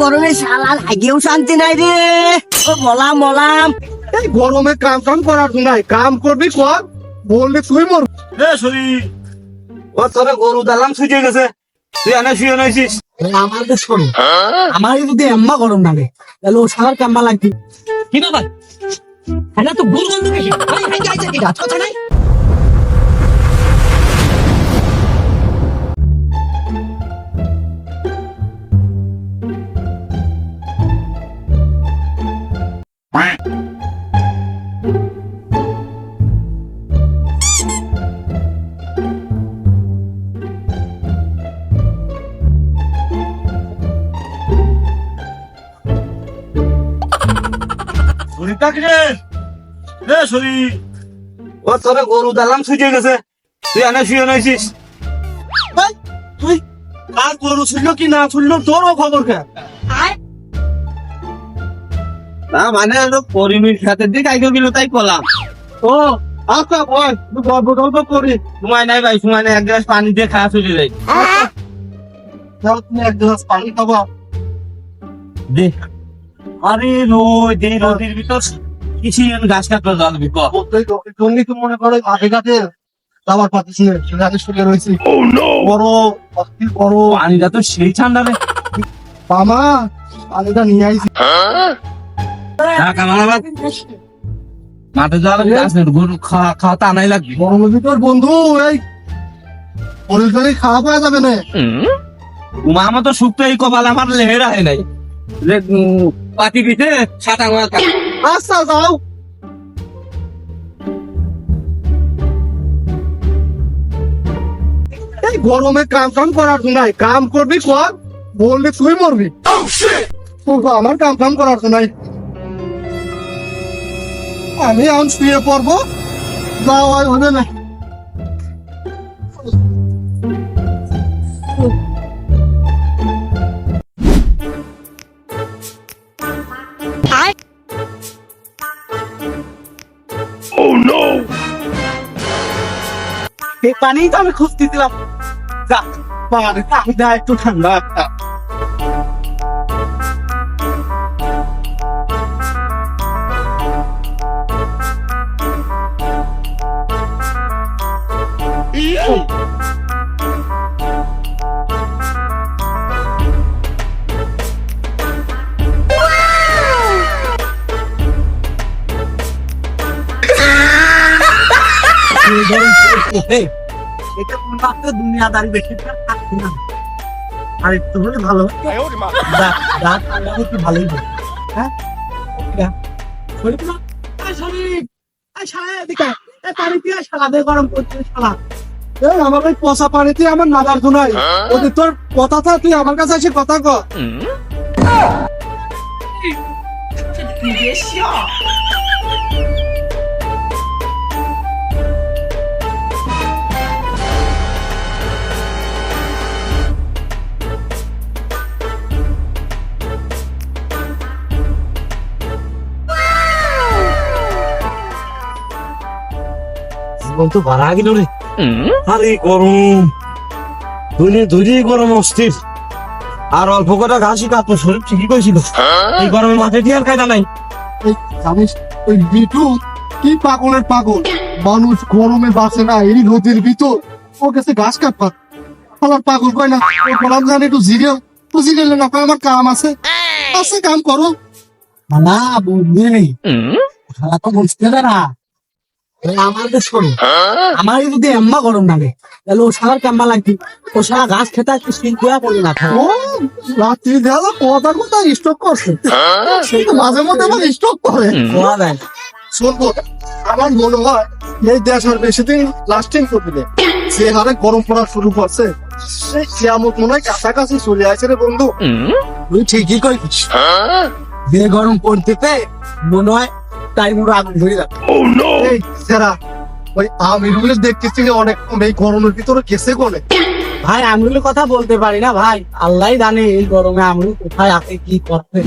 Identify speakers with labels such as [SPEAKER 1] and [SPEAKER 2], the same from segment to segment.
[SPEAKER 1] গরমে শালা লাগেও শান্তি নাই রে। ও মলাম মলাম।
[SPEAKER 2] এই গরমে কাম কাম করার নাই? কাম করবি কর। বললে তুই মর।
[SPEAKER 3] এ শরী ও তোরে গরু দালাম শুয়ে গেছে। তুই এনে শুয়ে নাইছিস
[SPEAKER 1] আমার তো শোনো। আমার যদি এম্মা গরম লাগে তাহলে ও শালার কাম্মা লাগবে কি ব্যাপার? হ্যাঁ তো ভুল বন্ধু নাকি ভাই কি? গাছ কথা নাই?
[SPEAKER 3] শরীরটা কি রে এ শরী ও তোরে গরু দালাম শুয়ে গেছে। তুই এনে শুয়ে নাইছিস
[SPEAKER 2] তুই আর গরু ছিল কি না শুনলো তোরও খবর কে?
[SPEAKER 3] না মানে হলো সাথে দিকে আইগে গেল তাই কলাম।
[SPEAKER 2] ও আচ্ছা বল গল্প গল্প করি
[SPEAKER 3] সময় নাই ভাই সময় নাই এক গ্লাস পানি দিয়ে খাওয়া চলে যাই
[SPEAKER 2] তুমি এক গ্লাস পানি খাবা।
[SPEAKER 3] দে। আরে নই দে নদীর ভিতর কিছু গাছ কাটলো জল
[SPEAKER 2] প্রত্যেক তো মনে করে আগে ঘাটে যাবার পাচ্ছিস না সেখানে শুয়ে রয়েছি। বড় অস্থির বড়।
[SPEAKER 3] পানিটা তো সেই ঠান্ডা রে
[SPEAKER 2] মামা পানিটা নিয়ে আইছি।
[SPEAKER 3] মাঠে যাওয়ার গাছ নেই গরু খাওয়া খাওয়া তা নাই লাগবে।
[SPEAKER 2] গরমের ভিতর বন্ধু এই। পরিষ্কারই খাওয়া পাওয়া যাবে না।
[SPEAKER 3] উমা আমার তো শুক্তো এই কপাল আমার লেহের আহে নাই। যে পাতি পিঠে মাথা
[SPEAKER 2] আচ্ছা যাও এই গরমে কাম কাম করার তো নাই কাম করবি কর বললে তুই মরবি। ও, আমার কাম কাম করার তো নাই আমি এখন শুয়ে পড়ব। যাওয়াই হবে না। পানি তো আমি খুঁজতেছিলাম যা পানিটা আমি দেয় একটু ঠান্ডা একটা
[SPEAKER 1] এটা মাত্র দুনিয়াদারি বেশি থাকছি না। আর একটু হলে ভালো। রাত রাত একটু ভালোই হবে? হ্যাঁ? যা। শরীফ না? এই শরীফ, এই শালা এদিকে আয়। এই পানি দিয়ে শালা দে গরম করছে শালা।
[SPEAKER 2] আমার ওই পচা পানিতে আমার নাগার নাই ওদের তোর কথা থা তুই আমার কাছে এসে কথা কর
[SPEAKER 3] তো বাড়া গেল রে। আরে গরম। ধরে ধরে গরম অস্থির। আর অল্প কটা ঘাসি শরীর ঠিকই কইছিল এই গরমে মাঠে দিয়ে আর কায়দা নাই?
[SPEAKER 2] জানিস ওই বিটু কি পাগলের পাগল? মানুষ গরমে বাঁচে না এই নদীর ভিতর। ও গেছে ঘাস কাটবার। আমার পাগল কয় না ওই গরম জানি একটু জিরেও তো জিরেলে না কয় আমার কাম আছে। আছে কাম করো।
[SPEAKER 1] না বুঝলি নেই তো বুঝতে না। আমার তো শোনো আমার যদি এম্মা গরম লাগে তাহলে ও শালার কাম্মা লাগবে। ও খেতে একটু পড়ে না।
[SPEAKER 2] ও রাত্রি দেওয়া কথা কথা স্টক করছে? মাঝে মধ্যে আমার স্টক করে। শুনব আমার মনে হয় এই দেশ আর বেশি দিন লাস্টিং করবে না। যে হারে গরম পড়া শুরু করছে সেই কিয়ামত মনে হয় কাছাকাছি চলে আসে রে বন্ধু।
[SPEAKER 1] তুই ঠিকই কইছিস। যে গরম পড়তেতে মনে হয় তাই মুড়ো আগুন ধরে যাবে
[SPEAKER 2] এই সেরা ওই দেখতেছি অনেক এই গরমের ভিতরে গেছে কোনে
[SPEAKER 1] ভাই আমরুলের কথা বলতে পারি না ভাই। আল্লাহ জানে এই গরমে আমরুল কোথায় আছে কি করছে।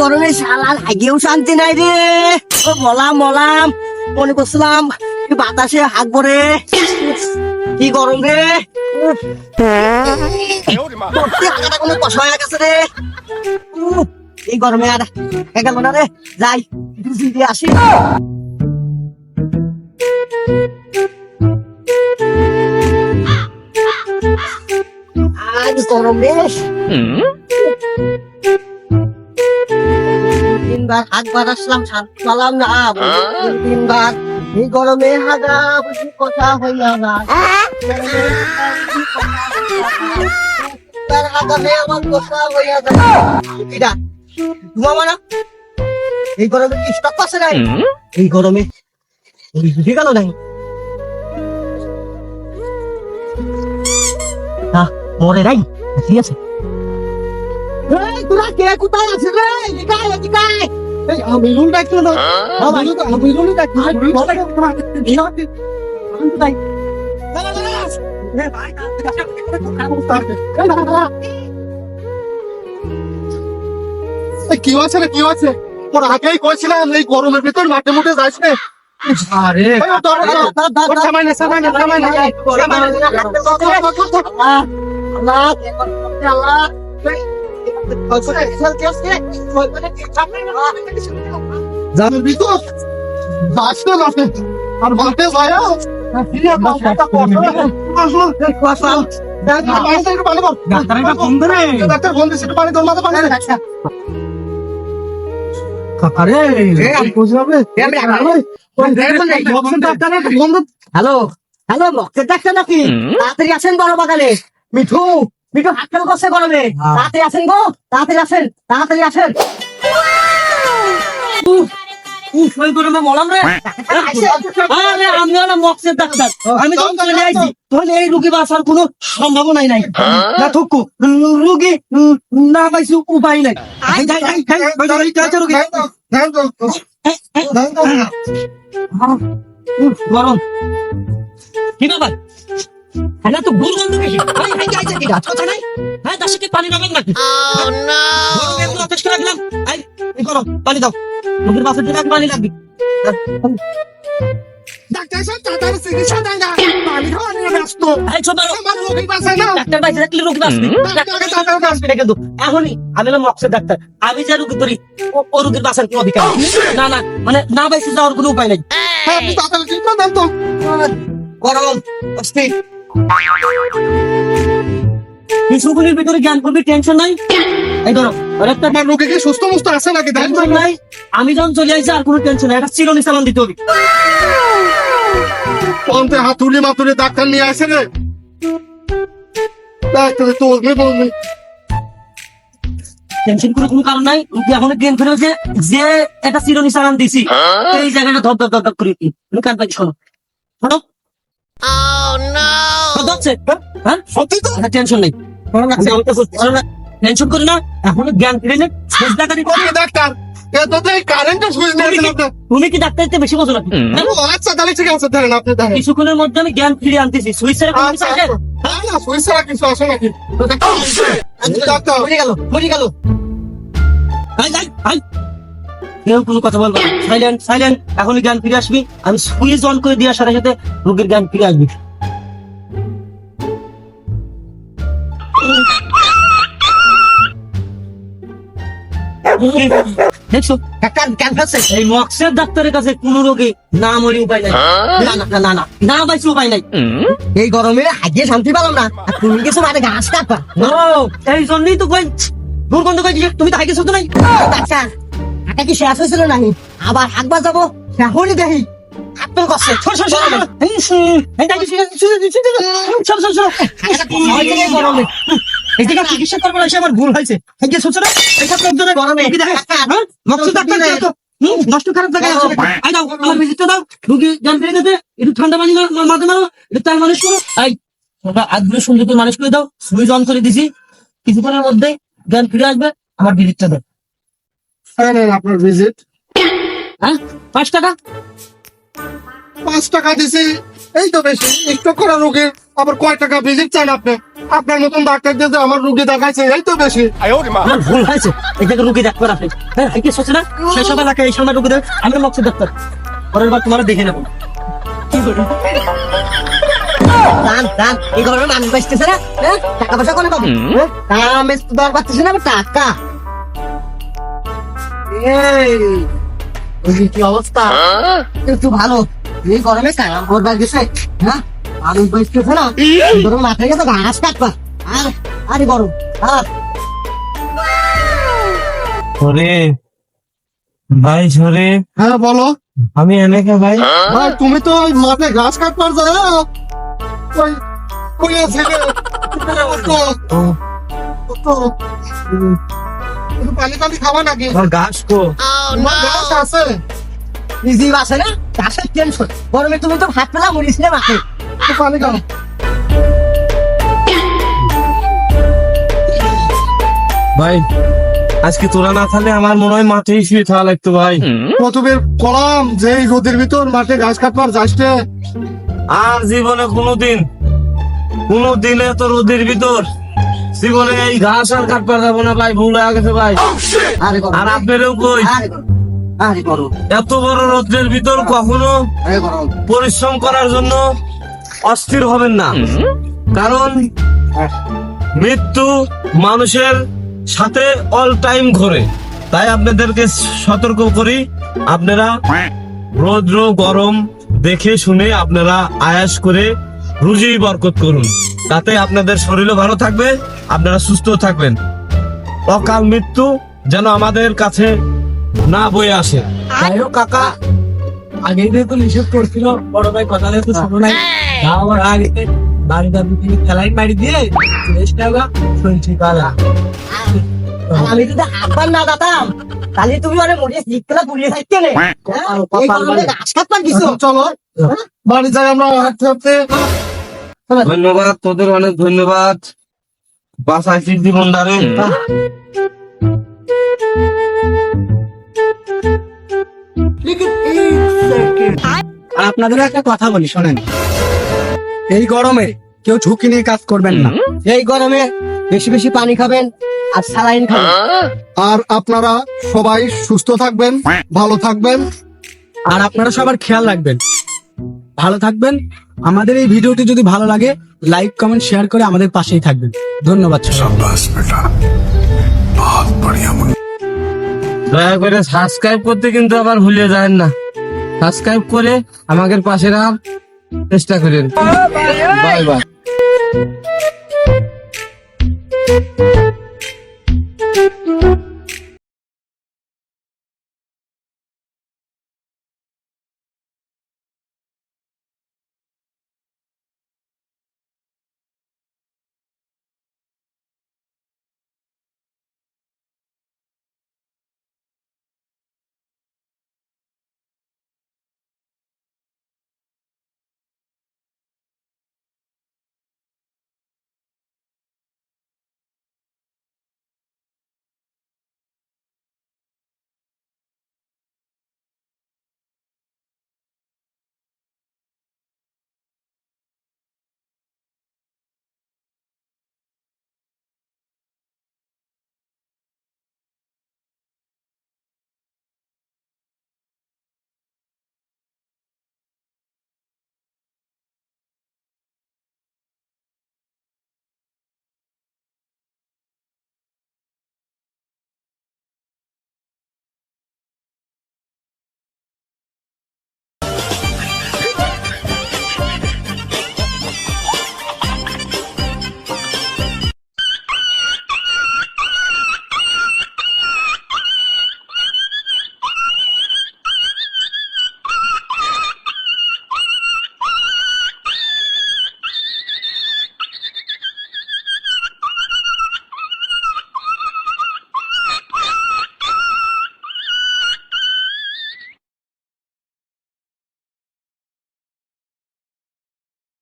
[SPEAKER 1] গরমে শালা লাগেও শান্তি নাই রে। ও মলাম মলাম মনে করছিলাম বাতাসে হাঁকবো রে
[SPEAKER 4] কি গরম রে। কোনো কষা হয়ে গেছে রে। এই গরমে আর গেল না রে, যাই দিয়ে আসি। আজ গরম বেশ তিনবার হাতবার আসলাম পালাম না তিনবার। এই গরমে হাগা কথা হইয়া না। তার আগামে আমার কথা হইয়া যায়। এটা ঘুমাবো না এই গরমে কি স্টক পাচ্ছে নাই? এই গরমে বুঝে গেল নাই? না মরে নাই। ঠিক আছে। তোরা কে কোথায় আছিস রে? এদিকে আয়, এদিকে আয়।
[SPEAKER 2] এই আমিরুল ডাকতো না। আমিরুল আমিরুলই ডাকতো
[SPEAKER 4] কোথায়?
[SPEAKER 2] কি আছে রে কি ওর আগেই এই গরমের ভিতর মাঠে
[SPEAKER 1] আরে
[SPEAKER 2] ভিতর যাস না মাঠে আর মাঠে যায়
[SPEAKER 4] হ্যালো হ্যালো মক্কের ডাক্তার নাকি? তাড়াতাড়ি আসেন বড় বাগানে। মিঠু মিঠু হাত ফেল করছে গরমে। তাড়াতাড়ি আসেন গো তাড়াতাড়ি আসেন তাড়াতাড়ি আসেন। উফ, উফ, ওই মলাম রে আরে আমি হলাম মক্সের ডাক্তার আমি তখন চলে আইছি তখন এই রুগী বাঁচার কোনো সম্ভাবনাই নাই না থুকু রুগী না পাইছি উপায় নাই গরম কি ব্যাপার হ্যাঁ তো গুল গন্ধ বেশি আরে এই যাইছে কি গাছ কথা নাই হ্যাঁ দাসে কি পানি নামেন নাকি অপেক্ষা রাখলাম করো পানি দাও। মুখের দিকে পানি লাগবে।
[SPEAKER 2] ডাক্তার সাহেব তাড়াতাড়ি চিকিৎসা দেন না পানি খাওয়া নিয়ে ব্যস্ত।
[SPEAKER 4] এই ছোট
[SPEAKER 2] আমার রোগী বাঁচে না।
[SPEAKER 4] ডাক্তার বাইরে রাখলে রোগী বাঁচবে ডাক্তারকে তাড়াতাড়ি আসবে না কিন্তু এখনই আমি হলাম মক্সের ডাক্তার। আমি যে রোগী ধরি ও- রোগীর বাঁচার কোনো অধিকার না না মানে না বাইসে যাওয়ার কোনো উপায় নেই।
[SPEAKER 2] হ্যাঁ আপনি তাড়াতাড়ি চিকিৎসা দেন তো।
[SPEAKER 4] গরম অস্থির। ভিতরে জ্ঞান করবি টেনশন নাই? এই ধরো ওর একটা
[SPEAKER 2] আমার রোগী কি সুস্থ মুস্থ আছে নাকি?
[SPEAKER 4] টেনশন নাই। আমি যখন চলে আসছি আর কোনো টেনশন নাই। একটা চিরনি চালান দিতে হবে।
[SPEAKER 2] অন্তে হাতুড়ি মাতুড়ি ডাক্তার নিয়ে আসে রে। ডাক্তার তো ওজনে বলবে।
[SPEAKER 4] টেনশন করে কোনো কারণ নাই। এখন জ্ঞান করে যে যে একটা চিরনি চালান দিছি। এই জায়গাটা ধপ ধপ ধপ ধপ করে তুমি কান পাচ্ছি শোনো? শোনো? ধপ ধপছে, হ্যাঁ?
[SPEAKER 2] সত্যি তো?
[SPEAKER 4] টেনশন নেই। টেনশন করি না এখন জ্ঞান ফিরে নে শেষ করি।
[SPEAKER 2] ডাক্তার
[SPEAKER 4] তুমি কি ডাক্তারতে বেশি বোঝো নাকি?
[SPEAKER 2] আচ্ছা তাহলে ঠিক আছে ধরেন আপনি
[SPEAKER 4] কিছুক্ষণের মধ্যে আমি জ্ঞান ফিরে আনতেছি। কিছু
[SPEAKER 2] আচ্ছা আচ্ছা। ছাড়া আসে নাকি? Doctor doctor.
[SPEAKER 4] মরে গেল মরে গেল। আই যাই আই কেউ কোনো কথা বলব সাইলেন্ট সাইলেন্ট এখনই জ্ঞান ফিরে আসবি। আমি সুইচ অন করে দেওয়ার সাথে সাথে রোগীর জ্ঞান ফিরে আসবি। দেখছ জ্ঞান ফেলছে এই মক্সের ডাক্তারের কাছে কোন রোগী না মরি উপায় নাই না না না না না পাইছি উপায় নাই এই গরমে আগে শান্তি পেলাম না আর তুমি কিছু মানে ঘাস কাটবা এই জন্যই তো কই দুর্গন্ধ কই তুমি তো হাইকে শুনতে নাই ডাক্তার হাঁটা কি শেষ হয়েছিল নাকি আবার হাঁকবার যাব এখনই দেখি হাঁটতে কষ্ট সর সর সর এই দেখি, শুন, শুন, শুন, শুন, শুন, সর গরমে চিকিৎসা করব না, সে আমার ভুল হয়েছে। এই যে শুনছো এটা গরমে। হ্যাঁ? মকসুদ ডাক্তার হুম, নষ্ট খারাপ জায়গায় আছে। আই দাও আমার ভিজিটটা দাও রুগী জান ফিরে একটু ঠান্ডা পানি মাথা মারো একটু তার মানুষ করো। আই তোমরা আজগুলো সুন্দর করে মানুষ করে দাও। সুইচ অন করে দিছি। কিছুক্ষণের মধ্যে জ্ঞান ফিরে আসবে। আমার ভিজিটটা দাও
[SPEAKER 2] হ্যাঁ আপনার ভিজিট
[SPEAKER 4] হ্যাঁ? পাঁচ টাকা?
[SPEAKER 2] পাঁচ টাকা দিছি। এই তো বেশি স্টক করা রোগীর আবার কয় টাকা ভিজিট চান আপনি? আপনার মতন ডাক্তার দিয়ে যে আমার রুগী দেখাইছে এই তো বেশি।
[SPEAKER 4] আমার ভুল হয়েছে। এই জায়গায় রুগী ডাক্তার আপনি হ্যাঁ এই কি সোচে না সেই সব এলাকায় এই সময় রুগী দেখ আমি মকসুদ ডাক্তার পরের বার তোমার দেখে নেব। কি করি
[SPEAKER 5] দান দান এই গরমে মানুষ বাঁচতেছে না? হ্যাঁ? টাকা পয়সা করে পাবো? হ্যাঁ? কাম বেশ তো দর পাচ্ছিস না টাকা। এই কি অবস্থা? একটু ভালো। এই গরমে কাম করবার গেছে? হ্যাঁ? গরমে মাথায় গেছে ঘাস কাটবা। আর আরে গরম আর।
[SPEAKER 3] সরে ভাই সরে
[SPEAKER 2] হ্যাঁ বলো।
[SPEAKER 3] আমি এনেকে ভাই।
[SPEAKER 2] ভাই তুমি তো ওই মাঠে ঘাস কাটবার যাও। ওই ওই ওতো ওতো পানি টানি খাবা নাকি?
[SPEAKER 3] গাছ কো?
[SPEAKER 2] ঘাস আছে?
[SPEAKER 5] ইজি আছে না? চাষের টেনশন গরমে তুমি তো ভাত পেলা মরিস না মাঠে
[SPEAKER 2] পানি
[SPEAKER 3] ভাই আজকে তোরা না থাকলে আমার মনে হয় মাঠেই শুয়ে থাকা লাগতো ভাই।
[SPEAKER 2] প্রথমে কলাম যে রোদের ভিতর মাঠে ঘাস কাটবার যাচ্ছে
[SPEAKER 3] আর জীবনে কোনোদিন কোনো দিনে তো রোদের ভিতর জীবনে এই ঘাস আর কাটবার যাব না ভাই ভুল হয়ে গেছে ভাই।
[SPEAKER 5] আরে গরম
[SPEAKER 3] আর আপনারও কই?
[SPEAKER 5] আরে গরম
[SPEAKER 3] এত বড় রোদের ভিতর কখনো পরিশ্রম করার জন্য অস্থির হবেন না। কারণ মৃত্যু মানুষের সাথে অল টাইম ঘোরে। তাই আপনাদেরকে সতর্ক করি আপনারা রৌদ্র গরম দেখে শুনে আপনারা আয়াস করে রুজি বরকত করুন। তাতে আপনাদের শরীরও ভালো থাকবে আপনারা সুস্থ থাকবেন। অকাল মৃত্যু যেন আমাদের কাছে না বয়ে আসে।
[SPEAKER 1] যাই হোক কাকা আগে দিয়ে তো নিষেধ করছিল বড় ভাই কথা দিয়ে তো শোনো নাই তাও আবার আগে দুদিন খেলাই মারি দিয়ে নেওয়া শুনছি কালা
[SPEAKER 5] আমি যদি আব্বার না দাতাম তাহলে তুমি অনেক মরিয়ে শিখতে পুড়িয়ে থাকতে নে। হ্যাঁ?
[SPEAKER 2] চলো বাড়ি যাই আমরা হাঁটতে হাঁটতে
[SPEAKER 3] ধন্যবাদ তোদের অনেক ধন্যবাদ। বাসাইছিস জীবনটারে
[SPEAKER 1] আর আপনাদের একটা কথা বলি শোনেন। এই গরমে কেউ ঝুঁকি নিয়ে কাজ করবেন না।
[SPEAKER 5] এই গরমে বেশি বেশি পানি খাবেন আর স্যালাইন খাবেন।
[SPEAKER 2] আর আপনারা সবাই সুস্থ থাকবেন ভালো থাকবেন।
[SPEAKER 1] আর আপনারা সবার খেয়াল রাখবেন। ভালো থাকবেন। আমাদের এই ভিডিওটি যদি ভালো লাগে লাইক কমেন্ট শেয়ার করে আমাদের পাশেই থাকবেন। ধন্যবাদ।
[SPEAKER 3] দয়া করে সাবস্ক্রাইব করতে কিন্তু আবার ভুলে যান না। সাবস্ক্রাইব করে আমাদের পাশে রাখার চেষ্টা করেন। Bye bye.